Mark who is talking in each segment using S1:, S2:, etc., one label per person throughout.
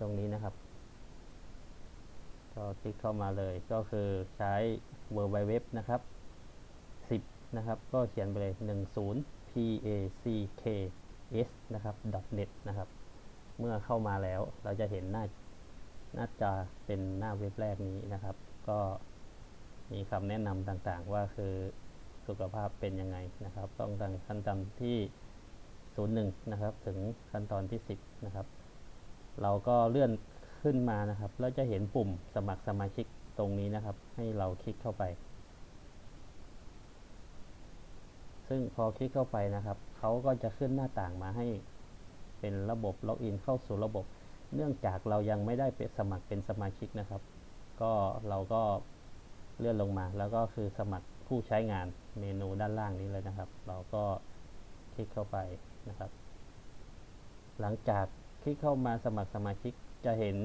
S1: ตรงนี้นะครับ ก็คลิกเข้ามาเลยก็คือใช้ w w w นะครับ10 นะครับ ก็เขียนไปเลย 10 p a c k s นะครับ .net นะครับ เมื่อเข้ามาแล้วเราจะเห็นหน้าหน้าจอเป็นหน้าเว็บแรกนี้นะครับ ก็มีคำแนะนำต่างๆว่าคือสุขภาพเป็นยังไงนะครับ ต้องตั้งขั้นตอนที่ 01 นะครับ ถึงขั้นตอนที่ 10 นะครับ เราก็เลื่อนขึ้นมานะครับ แล้วจะเห็นปุ่มสมัครสมาชิกตรงนี้นะครับ ให้เราคลิกเข้าไป ซึ่งพอคลิกเข้าไปนะครับเขาก็จะขึ้นหน้าต่างมาให้เป็นระบบล็อกอินเข้าสู่ระบบ เนื่องจากเรายังไม่ได้ไปสมัครเป็นสมาชิกนะครับ ก็เราก็เลื่อนลงมา แล้วก็คือสมัครผู้ใช้งานเมนูด้านล่างนี้เลยนะครับ เราก็คลิกเข้าไปนะครับ หลังจาก คลิกเข้ามาสมัครสมาชิกจะเห็น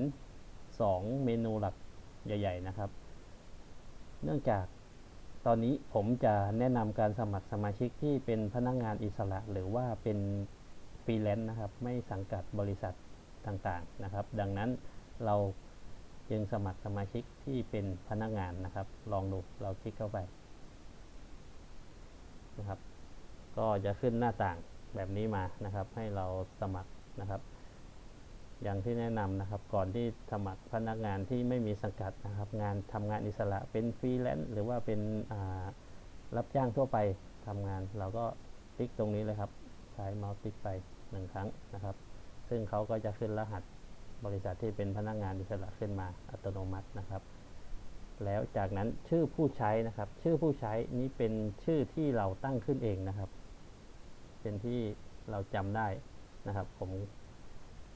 S1: 2 เมนูหลักใหญ่ ๆ นะครับ เนื่องจากตอนนี้ผมจะแนะนำการสมัครสมาชิกที่เป็นพนักงงานอิสระ หรือว่าเป็นฟรีแลนซ์นะครับ ไม่สังกัดบริษัทต่างๆนะครับ ดังนั้นเราจึงสมัครสมาชิกที่เป็นพนักงานนะครับ ลองดูเราคลิกเข้าไปนะครับ ก็จะขึ้นหน้าต่างแบบนี้มานะครับ ให้เราสมัครนะครับ อย่างที่แนะนำนะครับ ก่อนที่สมัครพนักงานที่ไม่มีสังกัดนะครับ งานทำงานอิสระเป็นฟรีแลนซ์หรือว่าเป็นรับจ้างทั่วไปทำงาน เราก็ติ๊กตรงนี้เลยครับ ใช้เมาส์ติ๊กไปหนึ่งครั้งนะครับ ซึ่งเขาก็จะขึ้นรหัสบริษัทที่เป็นพนักงานอิสระขึ้นมาอัตโนมัตินะครับ แล้วจากนั้นชื่อผู้ใช้นะครับ ชื่อผู้ใช้นี้เป็นชื่อที่เราตั้งขึ้นเองนะครับ เป็นที่เราจำได้นะครับ ผม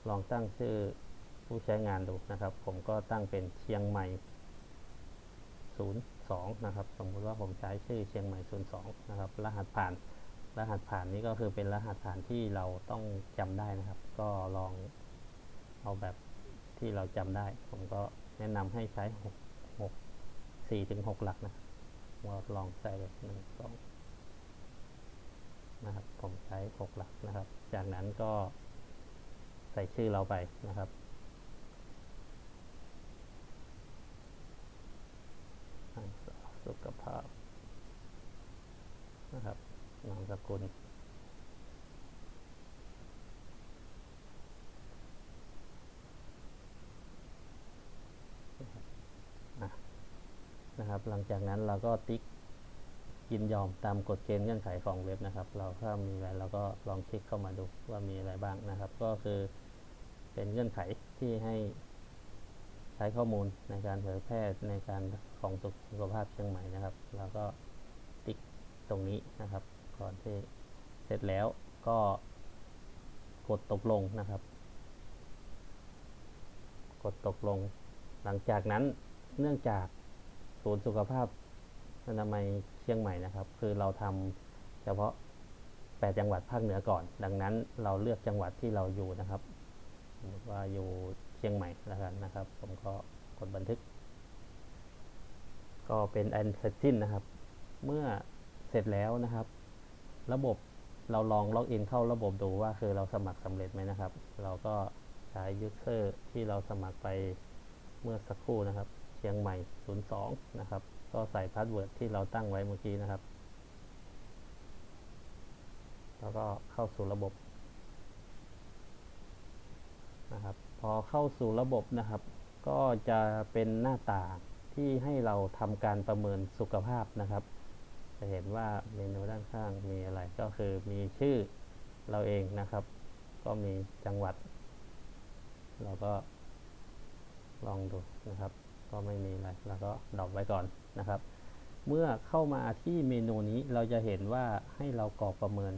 S1: ลองตั้งชื่อผู้ใช้งานดูนะครับ ผมก็ตั้งเป็นเชียงใหม่ 02 นะครับ สมมุติว่าผมใช้ชื่อเชียงใหม่ 02 นะครับ รหัสผ่าน รหัสผ่านนี้ก็คือเป็นรหัสผ่านที่เราต้องจำได้นะครับ ก็ลองเอาแบบที่เราจำได้ ผมก็แนะนำให้ใช้ 6 6 4ถึง6หลักนะว่าลองใส่เลยหนึ่งสองนะครับ ผมใช้ 6 หลักนะครับ จากนั้นก็ ส่ชื่อเราไปนะครับสุขภาพนะครับนามสกุลนะครับ หลังจากนั้นเราก็ติ๊กยินยอมตามกฎเกณฑ์เงื่อนไขของเว็บนะครับ เราถ้ามีอะไรเราก็ลองคลิกเข้ามาดูว่ามีอะไรบ้างนะครับ ก็คือ เป็นเงื่อนไขที่ให้ใช้ข้อมูลในการเผยแพร่ในการของสุขภาพเชียงใหม่นะครับเราก็ติ๊กตรงนี้นะครับ ก่อนที่เสร็จแล้วก็กดตกลงนะครับ กดตกลง หลังจากนั้นเนื่องจากศูนย์สุขภาพอนามัยเชียงใหม่นะครับ คือเราทำเฉพาะ 8 จังหวัดภาคเหนือก่อน ดังนั้นเราเลือกจังหวัดที่เราอยู่นะครับ ว่าอยู่เชียงใหม่แล้วกันนะครับ ผมก็กดบันทึก ก็เป็นอันเสร็จสิ้นนะครับ เมื่อเสร็จแล้วนะครับ ระบบเราลองล็อกอินเข้าระบบดูว่าคือเราสมัครสำเร็จไหมนะครับ เราก็ใช้ยูเซอร์ที่เราสมัครไปเมื่อสักครู่นะครับ เชียงใหม่ 02 นะครับ ก็ใส่พาสเวิร์ดที่เราตั้งไว้เมื่อกี้นะครับ แล้วก็เข้าสู่ระบบ นะครับ พอเข้าสู่ระบบนะครับ ก็จะเป็นหน้าต่างที่ให้เราทำการประเมินสุขภาพนะครับ จะเห็นว่าเมนูด้านข้างมีอะไรก็คือมีชื่อเราเองนะครับ ก็มีจังหวัด เราก็ลองดูนะครับ ก็ไม่มีอะไรแล้วก็ดรอปไว้ก่อนนะครับ เมื่อเข้ามาที่เมนูนี้เราจะเห็นว่าให้เรากรอกประเมิน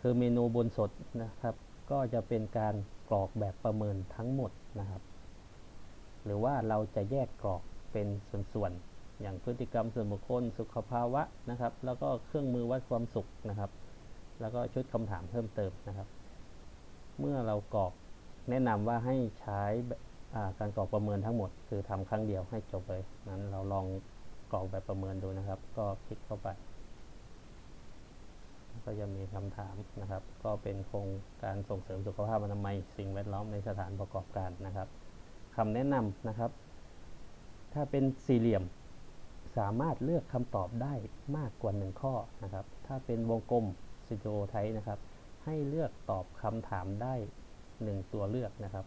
S1: คือเมนูบนสดนะครับ ก็จะเป็นการ กรอกแบบประเมินทั้งหมดนะครับ หรือว่าเราจะแยกกรอกเป็นส่วนๆ อย่างพฤติกรรมส่วนบุคคล สุขภาวะนะครับ แล้วก็เครื่องมือวัดความสุขนะครับ แล้วก็ชุดคำถามเพิ่มเติมนะครับ เมื่อเรากรอกแนะนำว่าให้ใช้การกรอกประเมินทั้งหมด คือทำครั้งเดียวให้จบเลยนั้นเราลองกรอกแบบประเมินดูนะครับ ก็คลิกเข้าไป ก็จะมีคำถามนะครับ ก็เป็นโครงการส่งเสริมสุขภาพอนามัย สิ่งแวดล้อมในสถานประกอบการนะครับคำแนะนำนะครับ ถ้าเป็นสี่เหลี่ยมสามารถเลือกคำตอบได้มากกว่าหนึ่งข้อนะครับ ถ้าเป็นวงกลมสตูไทนะครับ ให้เลือกตอบคำถามได้หนึ่งตัวเลือกนะครับ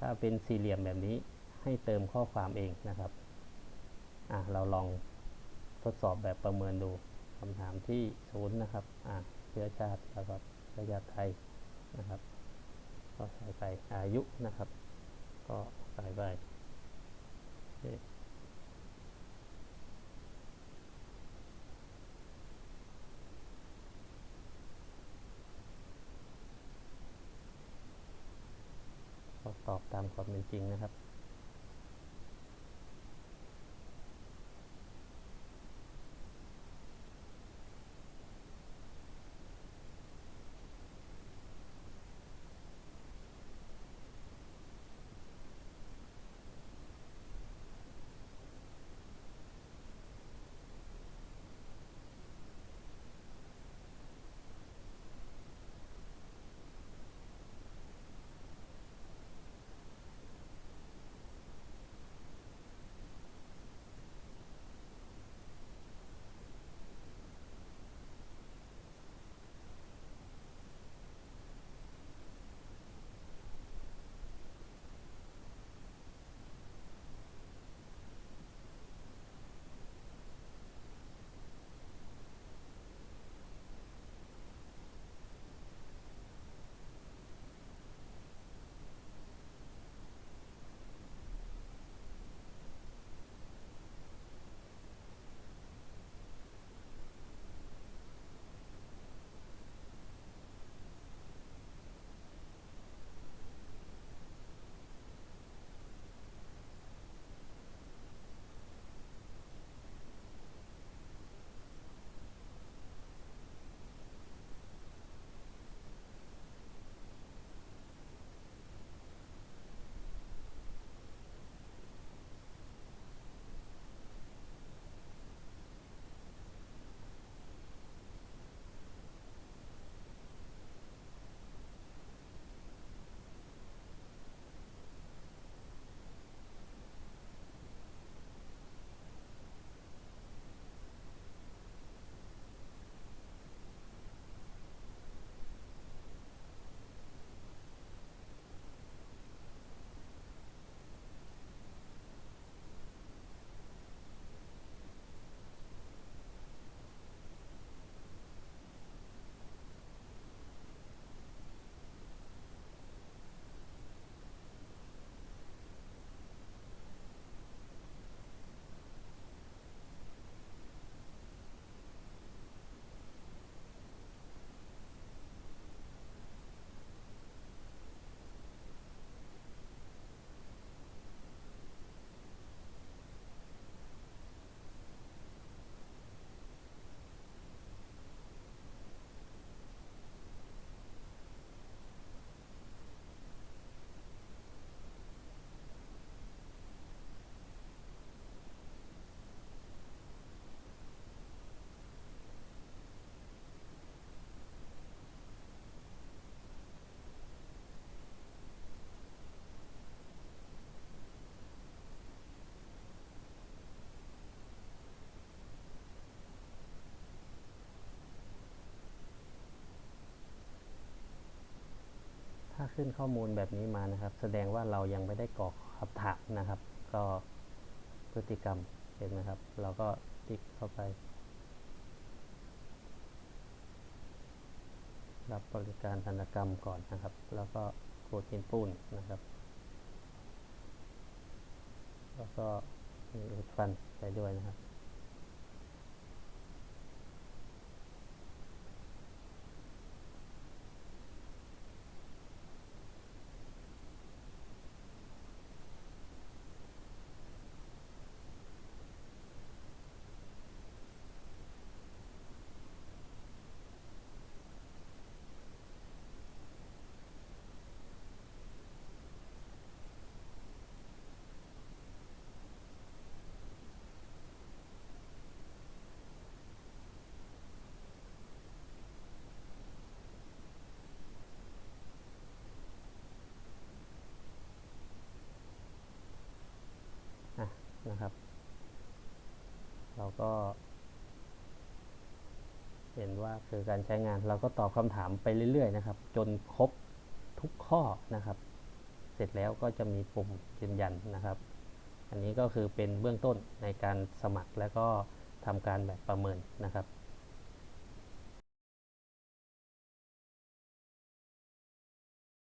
S1: ถ้าเป็นสี่เหลี่ยมแบบนี้ให้เติมข้อความเองนะครับอะเราลองทดสอบแบบประเมินดู คำถามที่ศูนย์นะครับ อะเชื้อชาติแล้วก็เชื้อชาติไทยนะครับ ก็ใส่ไปอายุนะครับ ก็ใส่ไปเคก็ตอบตามความเป็นจริงนะครับ ขึ้นข้อมูลแบบนี้มานะครับ แสดงว่าเรายังไม่ได้กรอกคำถามนะครับ ก็พฤติกรรมเห็นไหมครับ เราก็ติ๊กเข้าไป รับบริการธนกรรมก่อนนะครับ แล้วก็โคดหินปูนนะครับ แล้วก็มีอุดฟันไปด้วยนะครับ นะครับ เราก็ เห็นว่าคือการใช้งาน เราก็ตอบคำถามไปเรื่อย ๆ นะครับ จนครบทุกข้อนะครับ เสร็จแล้วก็จะมีปุ่มยืนยันนะครับ อันนี้ก็คือเป็นเบื้องต้นในการสมัครแล้วก็ทำการแบบประเมินนะครับ